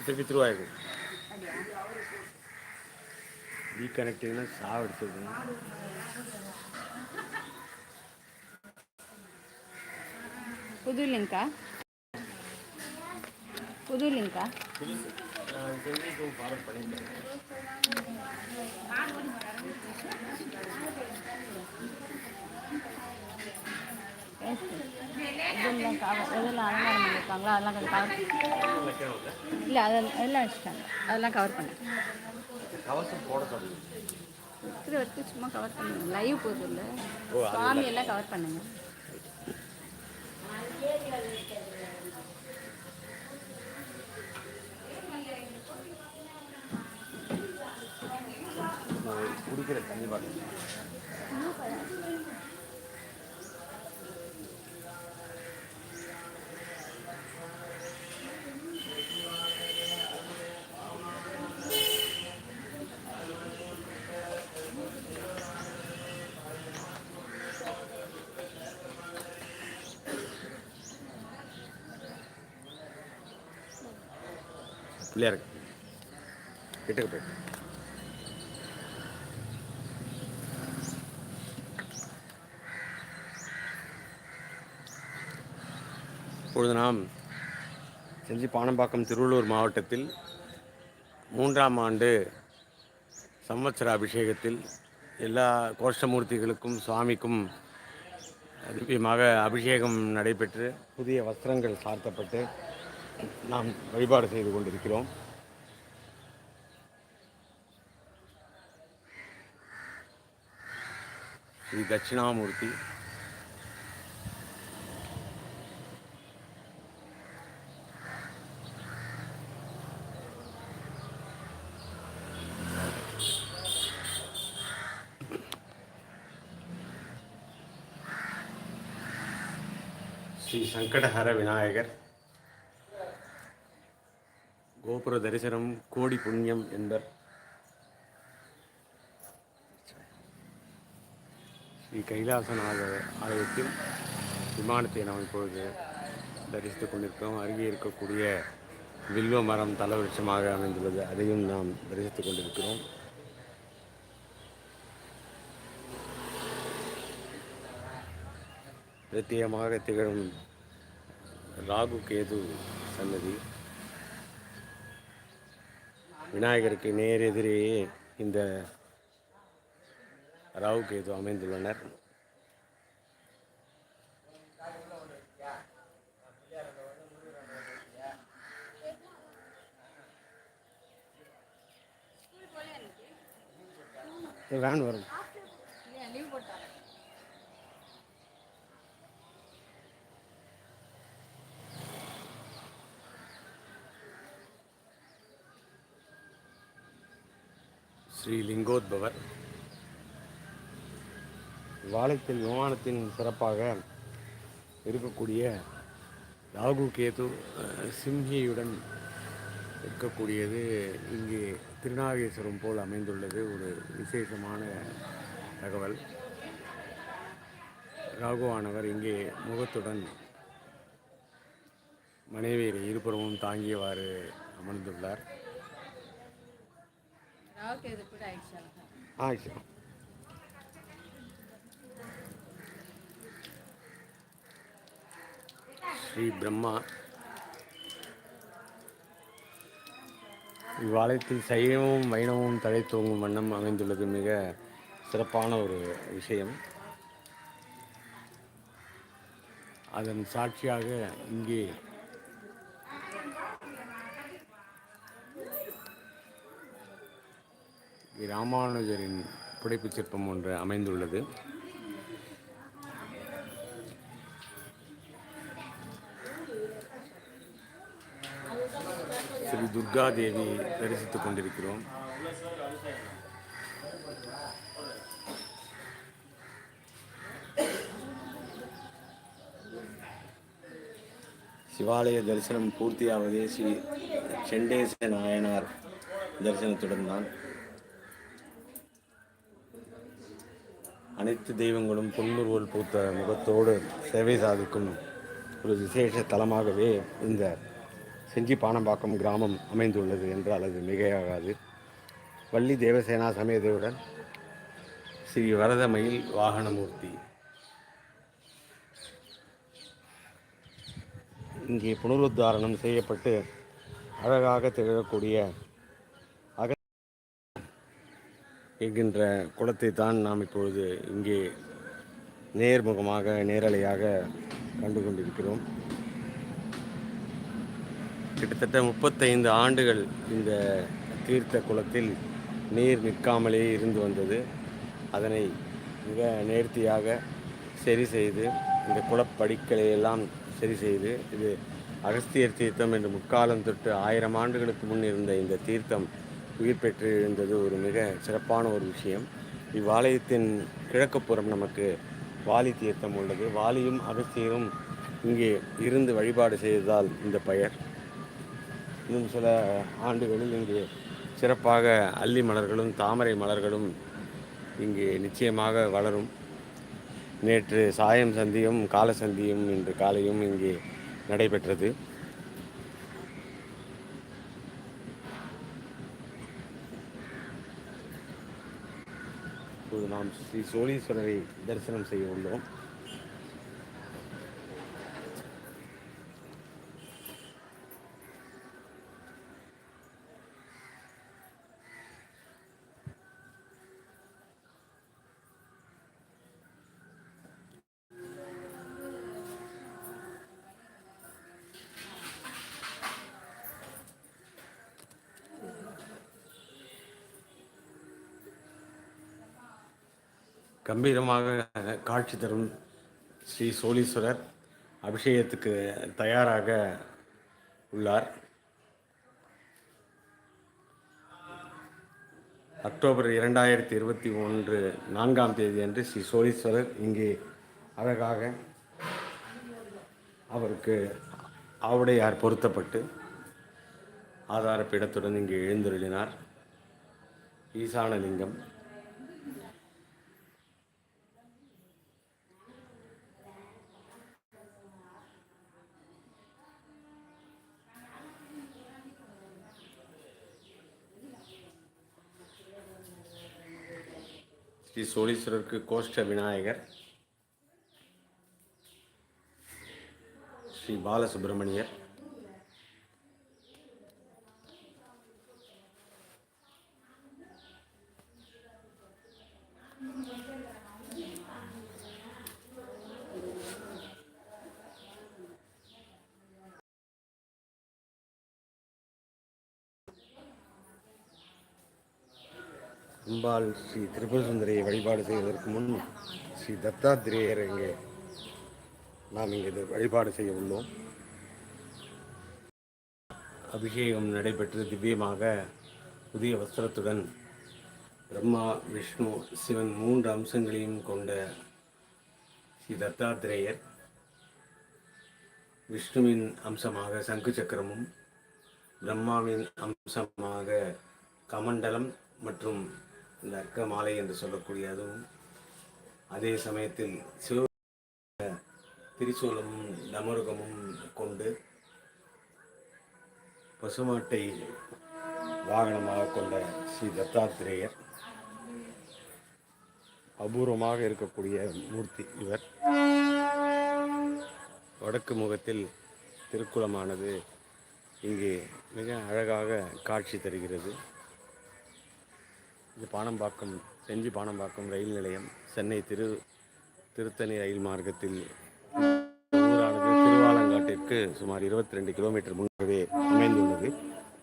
திருப்பி திருவாயூர் அப்படியா வீ கனெக்டிங்னா சாவு எடுத்துருக்கணும் புது லிங்கா புது லிங்கா ஃபார்வர்ட் பண்ணிட்டேன் இதெல்லாம் கவர் இதெல்லாம் அலங்காரம் பண்ணியிருக்காங்களா அதெல்லாம் கொஞ்சம் கவர் இல்லை அதெல்லாம் எல்லாம் வச்சுட்டாங்க அதெல்லாம் கவர் பண்ணேன் கவசம் போட இது வரைக்கும் சும்மா கவர் பண்ணுங்க லைவ் போகுது இல்லை ஓ, சுவாமி எல்லாம் கவர் பண்ணுங்க குடிக்கிற தண்ணி பாட்டில். பிள்ளையார் கிட்டக்கு போயிட்டு இப்பொழுது நாம் செஞ்சி பானம்பாக்கம் திருவள்ளூர் மாவட்டத்தில் மூன்றாம் ஆண்டு சம்வத்சர அபிஷேகத்தில் எல்லா கோஷ்டமூர்த்திகளுக்கும் சுவாமிக்கும் திவ்யமாக அபிஷேகம் நடைபெற்று புதிய வஸ்திரங்கள் சார்த்தப்பட்டு நாம் வழிபாடு செய்து கொண்டிருக்கிறோம். ஸ்ரீ தட்சிணாமூர்த்தி ஸ்ரீ சங்கடஹர விநாயகர். கோபுர தரிசனம் கோடி புண்ணியம் என்பர். ஸ்ரீ கைலாசநாத ஆலயத்தில் விமானத்தை நாம் இப்பொழுது தரிசித்துக் கொண்டிருக்கிறோம். அருகே இருக்கக்கூடிய வில்வ மரம் தலவிருட்சமாக அமைந்துள்ளது. அதையும் நாம் தரிசித்துக் கொண்டிருக்கிறோம். நித்தியமாக திகழும் ராகு கேது சன்னதி விநாயகருக்கு நேர் இந்த ராகு கேது அமைந்துள்ளனர். வேன் வரும். ஸ்ரீ லிங்கோத்பவர். வாழைத்தில் விமானத்தின் சிறப்பாக இருக்கக்கூடிய ராகு கேது சிம்ஹியுடன் இருக்கக்கூடியது இங்கே திருநாகேஸ்வரம் போல் அமைந்துள்ளது. ஒரு விசேஷமான தகவல். ராகுவானவர் இங்கே முகத்துடன் மனைவியரை இருபுறமும் தாங்கியவாறு அமர்ந்துள்ளார். ஆயிடுச்சு ஸ்ரீ பிரம்மா இவ்வாலயத்தில் சைவமும் வைணவமும் தலை தூங்கும் வண்ணம் அமைந்துள்ளது மிக சிறப்பான ஒரு விஷயம். அதன் சாட்சியாக இங்கே ராமானுஜரின் புடைப்புச் சிற்பம் ஒன்று அமைந்துள்ளது. ஸ்ரீ துர்கா தேவி தரிசித்துக் கொண்டிருக்கிறோம். சிவாலய தரிசனம் பூர்த்தியாவதே ஸ்ரீ செண்டேச நாயனார் தரிசனத்துடன் தான். அனைத்து தெய்வங்களும் பொன்முருவல் பூத்த முகத்தோடு சேவை சாதிக்கும் ஒரு விசேஷ தலமாகவே இந்த செஞ்சி பானம்பாக்கம் கிராமம் அமைந்துள்ளது என்றால் அது மிகையாகாது. வள்ளி தேவசேனா சமேதையுடன் ஸ்ரீ வரதமயில் வாகனமூர்த்தி. இங்கே புனருத்தாரணம் செய்யப்பட்டு அழகாக திகழக்கூடிய என்கின்ற குளத்தை தான் நாம் இப்பொழுது இங்கே நேர்முகமாக நேரலையாக கண்டு கொண்டிருக்கிறோம் கிட்டத்தட்ட முப்பத்தைந்து ஆண்டுகள் இந்த தீர்த்த குளத்தில் நீர் நிற்காமலே இருந்து வந்தது. அதனை மிக நேர்த்தியாக சரி செய்து இந்த குளப்படிக்களை எல்லாம் சரி செய்து இது அகஸ்தியர் தீர்த்தம் என்று முக்காலம் தொட்டு ஆயிரம் ஆண்டுகளுக்கு முன் இருந்த இந்த தீர்த்தம் உயிர் பெற்று இருந்தது ஒரு மிக சிறப்பான ஒரு விஷயம். இவ்வாலயத்தின் கிழக்குப்புறம் நமக்கு வாலி தீர்த்தம் உள்ளது. வாலியும் அகஸ்தியரும் இங்கே இருந்து வழிபாடு செய்ததால் இந்த பெயர். இன்னும் சில ஆண்டுகளில் இங்கே சிறப்பாக அல்லி மலர்களும் தாமரை மலர்களும் இங்கே நிச்சயமாக வளரும். நேற்று சாயம் சந்தியும் கால சந்தியும் இன்று காலையும் இங்கே நடைபெற்றது. இப்போது நாம் ஸ்ரீ சோழீஸ்வரரை தரிசனம் செய்ய உள்ளோம். கம்பீரமாக காட்சி தரும் ஸ்ரீ சோழீஸ்வரர் அபிஷேகத்துக்கு தயாராக உள்ளார். அக்டோபர் இரண்டாயிரத்தி இருபத்தி ஒன்று நான்காம் தேதி அன்று ஸ்ரீ சோழீஸ்வரர் இங்கே அழகாக அவருக்கு ஆவுடையார் பொருத்தப்பட்டு ஆதார பீடத்துடன் இங்கே எழுந்தருளினார். ஈசானலிங்கம் ஸ்ரீ சோழீஸ்வரருக்கு கோஷ்ட விநாயகர் ஸ்ரீ பாலசுப்ரமணியர் அம்பாள் ஸ்ரீ திரிபுரசுந்தரியை வழிபாடு செய்வதற்கு முன் ஸ்ரீ தத்தாத்திரேயர் இங்கே. நாம் இங்கே இது வழிபாடு செய்ய உள்ளோம். அபிஷேகம் நடைபெற்று திவ்யமாக புதிய வஸ்திரத்துடன் பிரம்மா விஷ்ணு சிவன் மூன்று அம்சங்களையும் கொண்ட ஸ்ரீ தத்தாத்திரேயர் விஷ்ணுவின் அம்சமாக சங்கு சக்கரமும் பிரம்மாவின் அம்சமாக கமண்டலம் மற்றும் இந்த அர்க்க மாலை என்று சொல்லக்கூடிய அதுவும் அதே சமயத்தில் சிவ திரிசூலமும் நமருகமும் கொண்டு பசுமாட்டை வாகனமாக கொண்ட ஸ்ரீ தத்தாத்திரேயர் அபூர்வமாக இருக்கக்கூடிய மூர்த்தி இவர். வடக்கு முகத்தில் திருக்குளமானது இங்கே மிக அழகாக காட்சி தருகிறது. இது பானம்பாக்கம் செஞ்சி பானம்பாக்கம் ரயில் நிலையம் சென்னை திரு திருத்தணி ரயில் மார்க்கத்தில் ஊரானது திருவாலங்காட்டிற்கு சுமார் இருபத்தி ரெண்டு கிலோமீட்டர் முன்பே அமைந்துள்ளது.